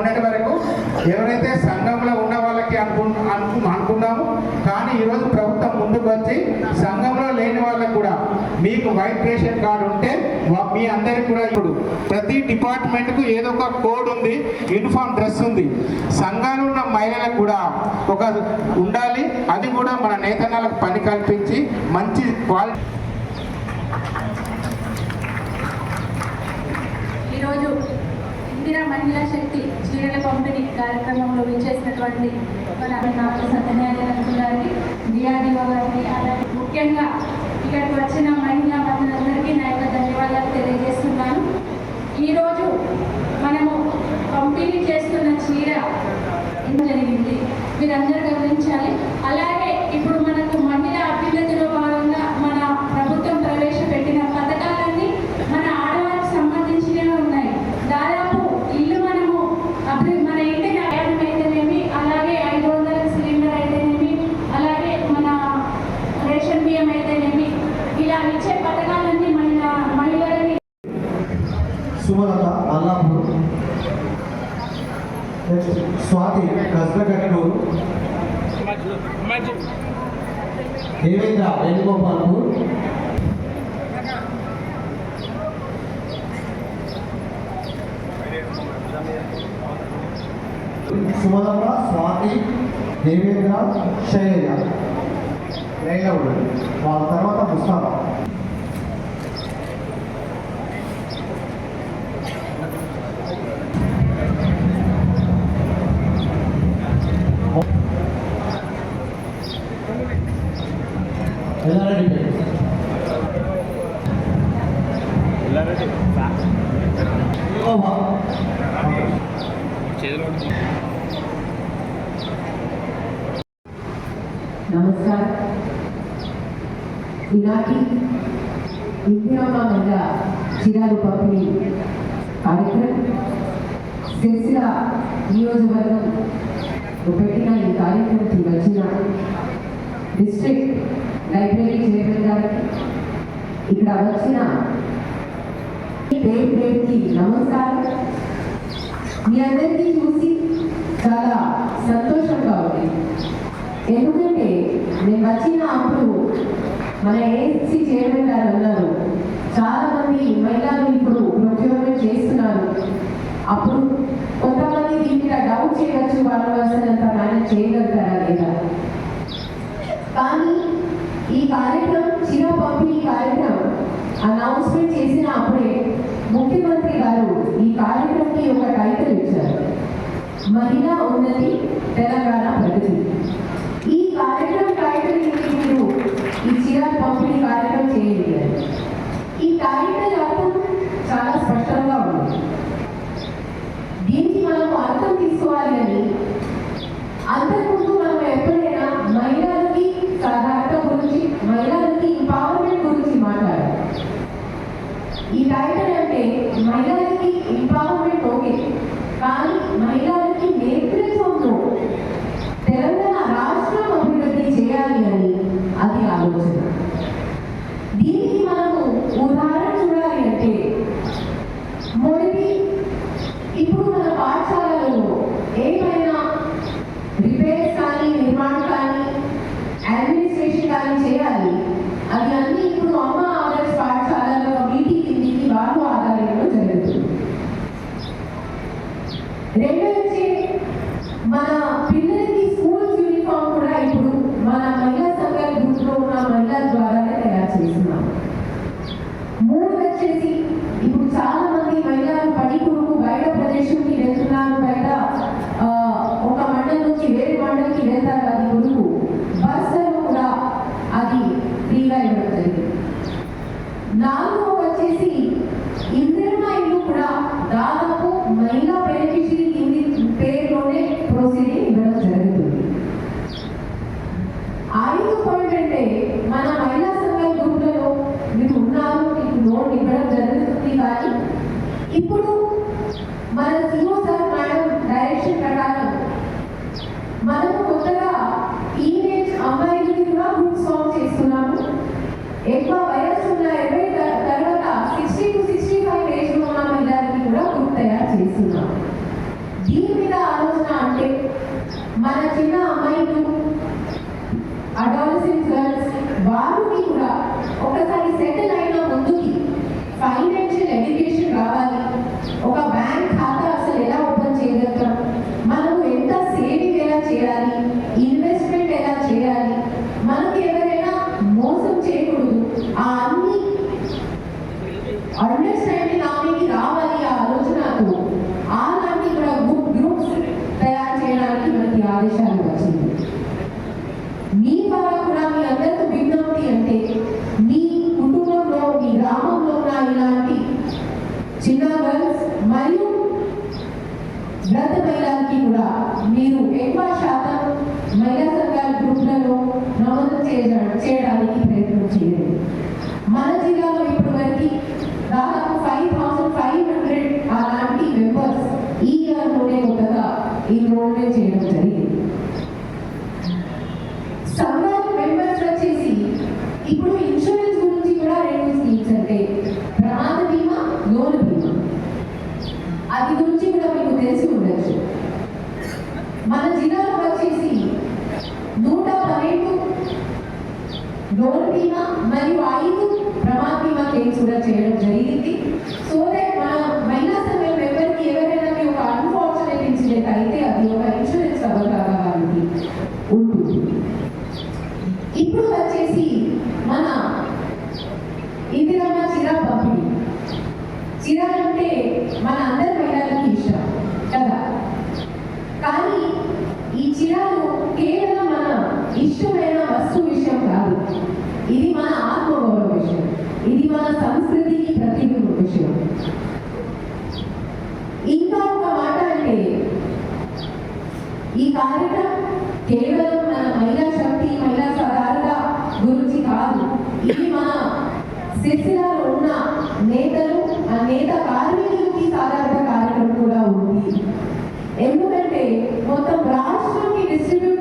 మొన్నటి వరకు ఎవరైతే సంఘంలో ఉన్న వాళ్ళకి అనుకు అనుకున్నాము కానీ ఈరోజు ప్రభుత్వం ముందుకు వచ్చి సంఘంలో లేని వాళ్ళకు కూడా మీకు వైట్ రేషన్ కార్డు ఉంటే మీ అందరికి కూడా ఇప్పుడు ప్రతి డిపార్ట్మెంట్కు ఏదో ఒక కోడ్ ఉంది యూనిఫామ్ డ్రెస్ ఉంది. సంఘాలు ఉన్న మహిళలకు కూడా ఒక ఉండాలి అది కూడా మన నేతనాలకు పని కల్పించి మంచి క్వాలిటీ ఈరోజు మహిళా శక్తి చీరల పంపిణీ కార్యక్రమంలో విచ్చేసినటువంటి మన నాకు సత్యనారాయణ గారికి డిఆర్డీఓ గారికి అలాగే ముఖ్యంగా ఇక్కడికి వచ్చిన మహిళా మహిళలందరికీ నా యొక్క ధన్యవాదాలు తెలియజేస్తున్నాను. ఈరోజు మనము పంపిణీ చేస్తున్న చీర ఇంత జరిగింది? మీరందరూ సుమలత అల్లాపూర్ నెక్స్ట్ స్వాతి కష్టకట్టూరు దేవేంద్ర వేణుగోపాల్పూర్ సుమలత స్వాతి దేవేంద్ర శైలజ. లైన్లో వాళ్ళ తర్వాత ముస్తాబా. ఈనాటి ఇందిరామ మహిళ చీరాలు పంపిణీ కార్యక్రమం. సిరిసిల్ల నియోజకవర్గం పెట్టిన ఈ కార్యక్రమంకి వచ్చిన డిస్ట్రిక్ట్ లైబ్రరీ చైర్మన్ గారికి ఇక్కడ వచ్చిన పేరు పేరుకి నమస్కారం. మీ అందరికీ చూసి చాలా సంతోషంగా ఉంది. ఎందుకంటే నేను వచ్చిన అప్పుడు మన ఏఎస్సీ చైర్మన్ గారు అన్నారు చాలా మంది మహిళలు ఇప్పుడు ప్రొక్యూర్మెంట్ చేస్తున్నారు. అప్పుడు కొంతమంది దీని డౌట్ చేయవచ్చు వాళ్ళు అసలు మేనేజ్ చేయగలుగుతారా లేదా? కానీ ఈ కార్యక్రమం చిర పంపిణీ కార్యక్రమం అనౌన్స్మెంట్ చేసిన అప్పుడే ముఖ్యమంత్రి గారు ఈ కార్యక్రమంకి ఒక టైటిల్ ఇచ్చారు. మహిళా ఉన్నతి తెలంగాణ ప్రగతి ఈ కార్యక్రమం టైటిల్ ఏంటి మీరు ఈ చీర పంపిణీ కార్యక్రమం చేయండి అని. ఈ అర్థం చాలా స్పష్టంగా ఉంది. దీనికి మనం అర్థం తీసుకోవాలి అని అంతకుముందు మనం ఎప్పుడైనా మహిళలకి సాధారణ గురించి మహిళలకి ఎంపవర్మెంట్ గురించి మాట్లాడాలి ఈ టైటిల్ అంటే మహిళలకి ఎంపవర్మెంట్ ఓకే కానీ మహిళలకి నేతృత్వంలో తెలంగాణ రాష్ట్రం అభివృద్ధి చేయాలి అని అది ఆలోచన దీనికి మనము ఉదాహరణ చూడాలి అంటే మొదటి ఇప్పుడు మన పాఠశాలలో ఏమైనా రిపేర్స్ కానీ నిర్మాణం కానీ అడ్మినిస్ట్రేషన్ కానీ చేయాలి అది అన్ని ఇప్పుడు అమ్మ ఆదర్శ పాఠశాలలో కమిటీ కిందికి వాళ్ళు ఆధారంలో జరుగుతుంది రెండోది మన పిల్లలకి స్కూల్స్ యూనిఫామ్ కూడా ఇప్పుడు మన మహిళా సంఘాల గ్రూప్లో ఉన్న మహిళల ద్వారానే తయారు చేస్తున్నాం మూడు వచ్చేసి ఇప్పుడు చాలా మన సీఓ సార్ మేడం డైరెక్షన్ ప్రకారం. మనం కొత్తగా ఈవెంట్స్ అమ్మాయిలని కూడా గ్రూప్స్ సాంగ్ చేస్తున్నాము. ఎక్కువ వయస్సు ఉన్న ఇరవై తర్వాత సిక్స్టీ టు సిక్స్టీ ఫైవ్ ఏజ్లో ఉన్న మహిళలని కూడా గ్రూప్ తయారు చేస్తున్నాము దీని మీద ఆలోచన అంటే మన చిన్న అమ్మాయిలు అడాలసెంట్ గర్ల్స్ వారిని కూడా ఒకసారి సెటిల్ అయిన ముందుకి ఫైనాన్షియల్ ఎడ్యుకేషన్ Amen. గురించి కూడా మీకు తెలిసి ఉండొచ్చు. మన జిల్లాలో వచ్చేసి నూట పన్నెండు రోడ్డు బీమా మరియు ఐదు ప్రమాద బీమా కేసులు కూడా చేయడం జరిగింది. ఏదైనా వస్తు విషయం కాదు. ఇది మన ఆత్మగౌరవ విషయం. ఇది మన సంస్కృతికి ప్రతిబింబ విషయం. ఇంకా ఒక మాట అంటే ఈ కార్యక్రమం కేవలం మన మహిళా శక్తి మహిళా సాధారణ గురించి కాదు. ఇది మన శిక్షణలో ఉన్న నేతలు ఆ నేత కార్మికులకి సాధారణ కార్యక్రమం కూడా ఉంది. ఎందుకంటే మొత్తం రాష్ట్రానికి డిస్ట్రిబ్యూట్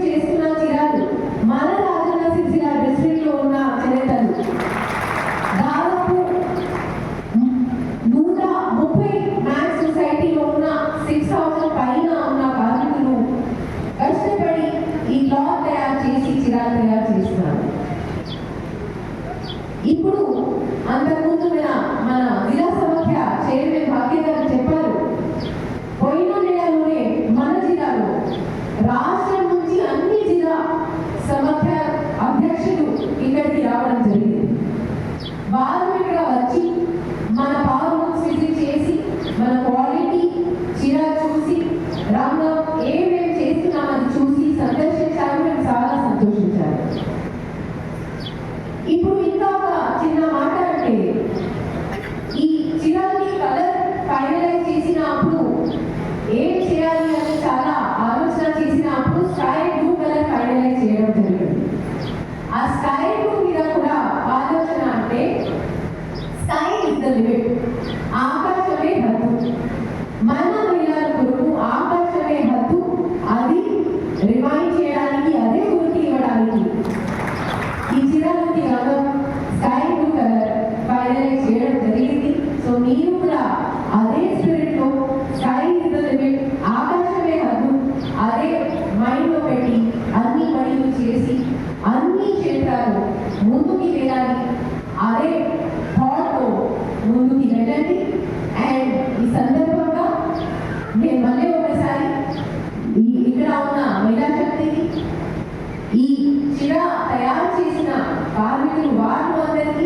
నేను మళ్ళీ ఒకసారి ఇక్కడ ఉన్న మేధాశక్తిని ఈ చిర తయారు చేసిన కార్మికులు వారు అందరికీ